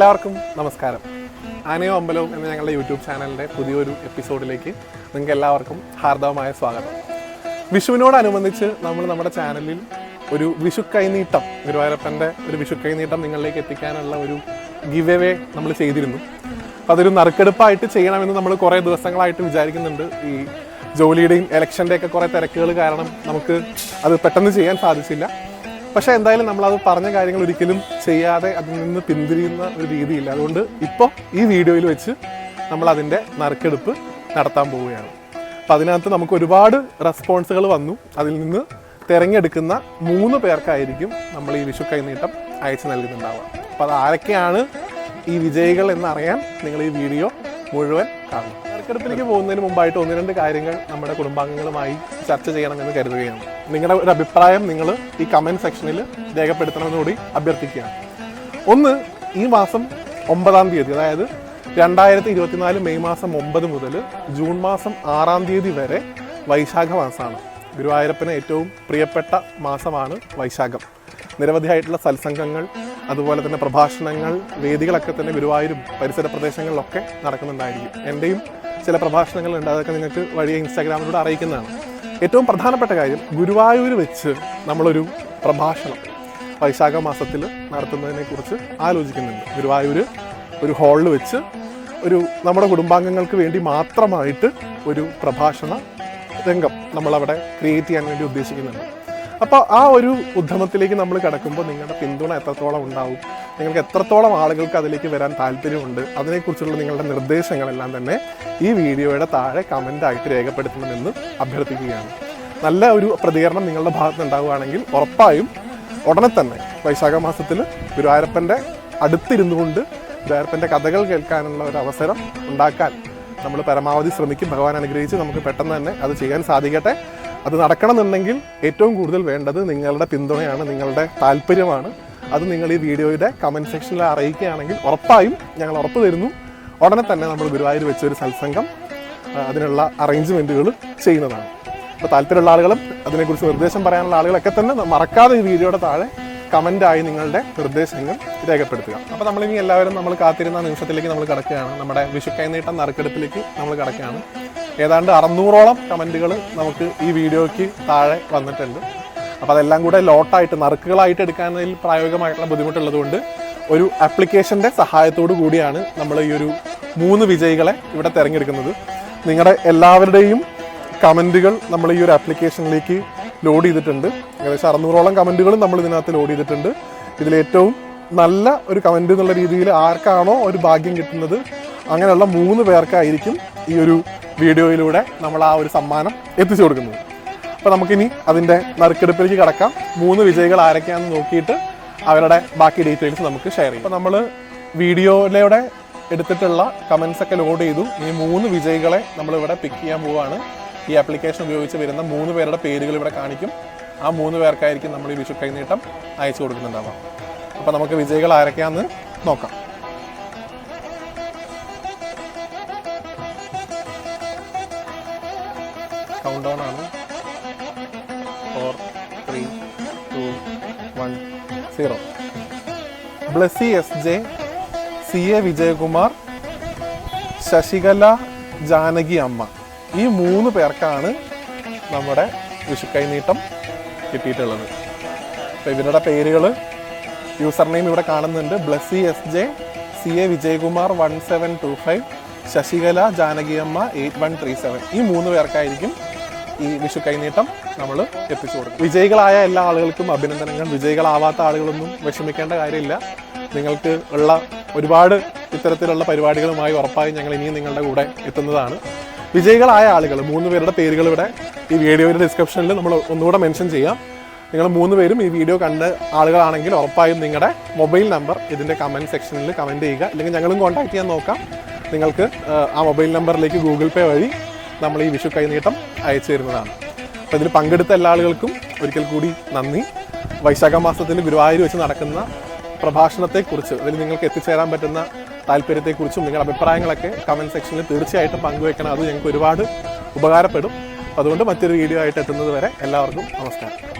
എല്ലാവർക്കും നമസ്കാരം. ആനയോ അമ്പലവും എന്ന ഞങ്ങളുടെ യൂട്യൂബ് ചാനലിന്റെ പുതിയൊരു എപ്പിസോഡിലേക്ക് നിങ്ങൾക്ക് എല്ലാവർക്കും ഹാർദവമായ സ്വാഗതം. വിഷുവിനോടനുബന്ധിച്ച് നമ്മൾ നമ്മുടെ ചാനലിൽ ഒരു വിഷു കൈനീട്ടം ഗുരുവായൂരപ്പന്റെ ഒരു വിഷു കൈനീട്ടം നിങ്ങളിലേക്ക് എത്തിക്കാനുള്ള ഒരു ഗിവ് എവേ നമ്മൾ ചെയ്തിരുന്നു. അതൊരു നറുക്കെടുപ്പായിട്ട് ചെയ്യണമെന്ന് നമ്മൾ കുറേ ദിവസങ്ങളായിട്ട് വിചാരിക്കുന്നുണ്ട്. ഈ ജോലിയുടെയും ഇലക്ഷന്റെയൊക്കെ കുറേ തിരക്കുകൾ കാരണം നമുക്ക് അത് പെട്ടെന്ന് ചെയ്യാൻ സാധിച്ചില്ല. പക്ഷേ എന്തായാലും നമ്മളത് പറഞ്ഞ കാര്യങ്ങൾ ഒരിക്കലും ചെയ്യാതെ അതിൽ നിന്ന് പിന്തിരിയുന്ന ഒരു രീതിയില്ല. അതുകൊണ്ട് ഇപ്പോൾ ഈ വീഡിയോയിൽ വെച്ച് നമ്മൾ അതിന്റെ നറുക്കെടുപ്പ് നടത്താൻ പോവുകയാണ്. അപ്പം അതിനകത്ത് നമുക്ക് ഒരുപാട് റെസ്പോൺസുകൾ വന്നു. അതിൽ നിന്ന് തിരഞ്ഞെടുക്കുന്ന മൂന്ന് പേർക്കായിരിക്കും നമ്മൾ ഈ വിഷു കൈനീട്ടം അയച്ചു നൽകുന്നുണ്ടാവുക. അപ്പോൾ അത് ആരൊക്കെയാണ് ഈ വിജയികൾ എന്നറിയാൻ നിങ്ങൾ ഈ വീഡിയോ മുഴുവൻ കാണും നറുക്കെടുപ്പിലേക്ക് പോകുന്നതിന് മുമ്പായിട്ട് ഒന്ന് രണ്ട് കാര്യങ്ങൾ നമ്മുടെ കുടുംബാംഗങ്ങളുമായി ചർച്ച ചെയ്യണമെന്ന് കരുതുകയാണ്. നിങ്ങളുടെ ഒരു അഭിപ്രായം നിങ്ങൾ ഈ കമന്റ് സെക്ഷനിൽ രേഖപ്പെടുത്തണമെന്നുകൂടി അഭ്യർത്ഥിക്കുകയാണ് ഒന്ന് ഈ മാസം ഒമ്പതാം തീയതി അതായത് രണ്ടായിരത്തി ഇരുപത്തിനാല് മെയ് മാസം ഒമ്പത് മുതൽ ജൂൺ മാസം ആറാം തീയതി വരെ വൈശാഖ മാസമാണ്. ഗുരുവായൂരപ്പന് ഏറ്റവും പ്രിയപ്പെട്ട മാസമാണ് വൈശാഖം. നിരവധിയായിട്ടുള്ള സത്സംഗങ്ങൾ അതുപോലെ തന്നെ പ്രഭാഷണങ്ങൾ വേദികളൊക്കെ തന്നെ ഗുരുവായൂരും പരിസര പ്രദേശങ്ങളിലൊക്കെ നടക്കുന്നുണ്ടായിരിക്കും. എന്റെയും ചില പ്രഭാഷണങ്ങളുണ്ട് അതൊക്കെ നിങ്ങൾക്ക് വഴിയെ ഇൻസ്റ്റാഗ്രാമിലൂടെ അറിയിക്കുന്നതാണ്. ഏറ്റവും പ്രധാനപ്പെട്ട കാര്യം ഗുരുവായൂർ വെച്ച് നമ്മളൊരു പ്രഭാഷണം വൈശാഖ മാസത്തിൽ നടത്തുന്നതിനെ കുറിച്ച് ആലോചിക്കുന്നുണ്ട്. ഗുരുവായൂർ ഒരു ഹാളിൽ വെച്ച് ഒരു നമ്മുടെ കുടുംബാംഗങ്ങൾക്ക് വേണ്ടി മാത്രമായിട്ട് ഒരു പ്രഭാഷണ രംഗം നമ്മളവിടെ ക്രിയേറ്റ് ചെയ്യാൻ വേണ്ടി ഉദ്ദേശിക്കുന്നുണ്ട്. അപ്പോൾ ആ ഒരു ഉദ്യമത്തിലേക്ക് നമ്മൾ കിടക്കുമ്പോൾ നിങ്ങളുടെ പിന്തുണ എത്രത്തോളം ഉണ്ടാവും? നിങ്ങൾക്ക് എത്രത്തോളം ആളുകൾക്ക് അതിലേക്ക് വരാൻ താല്പര്യമുണ്ട് അതിനെക്കുറിച്ചുള്ള നിങ്ങളുടെ നിർദ്ദേശങ്ങളെല്ലാം തന്നെ ഈ വീഡിയോയുടെ താഴെ കമന്റായിട്ട് രേഖപ്പെടുത്തണമെന്ന് അഭ്യർത്ഥിക്കുകയാണ്. നല്ല ഒരു പ്രതികരണം നിങ്ങളുടെ ഭാഗത്ത് ഉണ്ടാവുകയാണെങ്കിൽ ഉറപ്പായും ഉടനെ തന്നെ വൈശാഖ മാസത്തിൽ ഗുരുവായൂരപ്പന്റെ അടുത്തിരുന്നു കൊണ്ട് ഗുരുവായൂരപ്പന്റെ കഥകൾ കേൾക്കാനുള്ള ഒരു അവസരം ഉണ്ടാക്കാൻ നമ്മൾ പരമാവധി ശ്രമിക്കും. ഭഗവാൻ അനുഗ്രഹിച്ച് നമുക്ക് പെട്ടെന്ന് തന്നെ അത് ചെയ്യാൻ സാധിക്കട്ടെ. അത് നടക്കണമെന്നുണ്ടെങ്കിൽ ഏറ്റവും കൂടുതൽ വേണ്ടത് നിങ്ങളുടെ പിന്തുണയാണ് നിങ്ങളുടെ താല്പര്യമാണ്. അത് നിങ്ങൾ ഈ വീഡിയോയുടെ കമന്റ് സെക്ഷനിൽ അറിയിക്കുകയാണെങ്കിൽ ഉറപ്പായും ഞങ്ങൾ ഉറപ്പ് തരുന്നു. ഉടനെ തന്നെ നമ്മൾ ഗുരുവായൂർ വെച്ചൊരു സത്സംഗം അതിനുള്ള അറേഞ്ച്മെന്റുകൾ ചെയ്യുന്നതാണ്. അപ്പോൾ താല്പര്യമുള്ള ആളുകളും അതിനെക്കുറിച്ച് നിർദ്ദേശം പറയാനുള്ള ആളുകളൊക്കെ തന്നെ മറക്കാതെ ഈ വീഡിയോയുടെ താഴെ കമന്റായി നിങ്ങളുടെ നിർദ്ദേശങ്ങൾ രേഖപ്പെടുത്തുക. അപ്പോൾ നമ്മളിനി എല്ലാവരും നമ്മൾ കാത്തിരുന്ന നിമിഷത്തിലേക്ക് നമ്മൾ കിടക്കുകയാണ്. നമ്മുടെ വിഷു കൈനീട്ടം നറുക്കെടുപ്പിലേക്ക് നമ്മൾ കിടക്കുകയാണ്. ഏതാണ്ട് അറുന്നൂറോളം കമന്റുകൾ നമുക്ക് ഈ വീഡിയോയ്ക്ക് താഴെ വന്നിട്ടുണ്ട്. അപ്പോൾ അതെല്ലാം കൂടെ ലോട്ടായിട്ട് നറുക്കുകളായിട്ട് എടുക്കാനതിൽ പ്രായോഗികമായിട്ടുള്ള ബുദ്ധിമുട്ടുള്ളതുകൊണ്ട് ഒരു ആപ്ലിക്കേഷന്റെ സഹായത്തോടു കൂടിയാണ് നമ്മൾ ഈ ഒരു മൂന്ന് വിജയികളെ ഇവിടെ തിരഞ്ഞെടുക്കുന്നത്. നിങ്ങളുടെ എല്ലാവരുടെയും കമന്റുകൾ നമ്മൾ ഈ ഒരു ആപ്ലിക്കേഷനിലേക്ക് ലോഡ് ചെയ്തിട്ടുണ്ട്. ഏകദേശം അറുന്നൂറോളം കമന്റുകളും നമ്മൾ ഇതിനകത്ത് ലോഡ് ചെയ്തിട്ടുണ്ട്. ഇതിലേറ്റവും നല്ല ഒരു കമന്റ് എന്നുള്ള രീതിയിൽ ആർക്കാണോ ഒരു ഭാഗ്യം കിട്ടുന്നത് അങ്ങനെയുള്ള മൂന്ന് പേർക്കായിരിക്കും ഈ ഒരു വീഡിയോയിലൂടെ നമ്മൾ ആ ഒരു സമ്മാനം എത്തിച്ചു കൊടുക്കുന്നത്. അപ്പോൾ നമുക്കിനി അതിന്റെ നറുക്കെടുപ്പിലേക്ക് കടക്കാം. മൂന്ന് വിജയികൾ ആരൊക്കെയാണെന്ന് നോക്കിയിട്ട് അവരുടെ ബാക്കി ഡീറ്റെയിൽസ് നമുക്ക് ഷെയർ ചെയ്യാം. അപ്പോൾ നമ്മൾ വീഡിയോയിലൂടെ എടുത്തിട്ടുള്ള കമൻസ് ഒക്കെ ലോഡ് ചെയ്തു. ഈ മൂന്ന് വിജയികളെ നമ്മൾ ഇവിടെ പിക്ക് ചെയ്യാൻ പോവാണ്. ഈ ആപ്ലിക്കേഷൻ ഉപയോഗിച്ച് വരുന്ന മൂന്ന് പേരുടെ പേരുകൾ ഇവിടെ കാണിക്കും. ആ മൂന്ന് പേർക്കായിരിക്കും നമ്മൾ ഈ വിഷു കൈനീട്ടം അയച്ചു കൊടുക്കുന്നുണ്ടാവാം അപ്പോൾ നമുക്ക് വിജയികൾ ആരൊക്കെയാണെന്ന് നോക്കാം. കൗണ്ട് ഡൗൺ ആണ്. Four three two one zero Blessy S J C A Vijayakumar Sasikala Janaki Amma. ഈ മൂന്ന് പേർക്കാണ് നമ്മുടെ വിഷുക്കൈനീട്ടം കിട്ടിയിട്ടുള്ളത്. അപ്പോൾ ഇവരുടെ പേരുകൾ യൂസർ നെയിം ഇവിടെ കാണുന്നുണ്ട്. Blessy S J C A Vijayakumar one seven two five Sasikala Janakiyamma eight one three seven ഈ മൂന്ന് പേർക്കായിരിക്കും ഈ വിഷു കൈനീട്ടം നമ്മൾ എത്തിച്ചു കൊടുക്കും വിജയികളായ എല്ലാ ആളുകൾക്കും അഭിനന്ദനങ്ങൾ. വിജയികളാവാത്ത ആളുകളൊന്നും വിഷമിക്കേണ്ട കാര്യമില്ല. നിങ്ങൾക്ക് ഉള്ള ഒരുപാട് ഇത്തരത്തിലുള്ള പരിപാടികളുമായി ഉറപ്പായും ഞങ്ങൾ ഇനിയും നിങ്ങളുടെ കൂടെ എത്തുന്നതാണ്. വിജയികളായ ആളുകൾ മൂന്ന് പേരുടെ പേരുകൾ ഇവിടെ ഈ വീഡിയോയുടെ ഡിസ്ക്രിപ്ഷനിൽ നമ്മൾ ഒന്നുകൂടെ മെൻഷൻ ചെയ്യാം. നിങ്ങൾ മൂന്ന് പേരും ഈ വീഡിയോ കണ്ട ആളുകളാണെങ്കിൽ ഉറപ്പായും നിങ്ങളുടെ മൊബൈൽ നമ്പർ ഇതിന്റെ കമന്റ് സെക്ഷനിൽ കമന്റ് ചെയ്യുക. അല്ലെങ്കിൽ ഞങ്ങളും കോൺടാക്ട് ചെയ്യാൻ നോക്കാം. നിങ്ങൾക്ക് ആ, മൊബൈൽ നമ്പറിലേക്ക് ഗൂഗിൾ പേ വഴി നമ്മൾ ഈ വിഷു കൈനീട്ടം അയച്ചു തരുന്നതാണ്. അപ്പോൾ ഇതിൽ പങ്കെടുത്ത എല്ലാ ആളുകൾക്കും ഒരിക്കൽ കൂടി നന്ദി. വൈശാഖ മാസത്തിൽ ഗുരുവായൂർ വെച്ച് നടക്കുന്ന പ്രഭാഷണത്തെക്കുറിച്ച് അതിൽ നിങ്ങൾക്ക് എത്തിച്ചേരാൻ പറ്റുന്ന താല്പര്യത്തെക്കുറിച്ചും നിങ്ങളുടെ അഭിപ്രായങ്ങളൊക്കെ കമന്റ് സെക്ഷനിൽ തീർച്ചയായിട്ടും പങ്കുവെക്കണം അത് ഞങ്ങൾക്ക് ഒരുപാട് ഉപകാരപ്പെടും. അതുകൊണ്ട് മറ്റൊരു വീഡിയോ ആയിട്ട് എത്തുന്നത് വരെ എല്ലാവർക്കും നമസ്കാരം.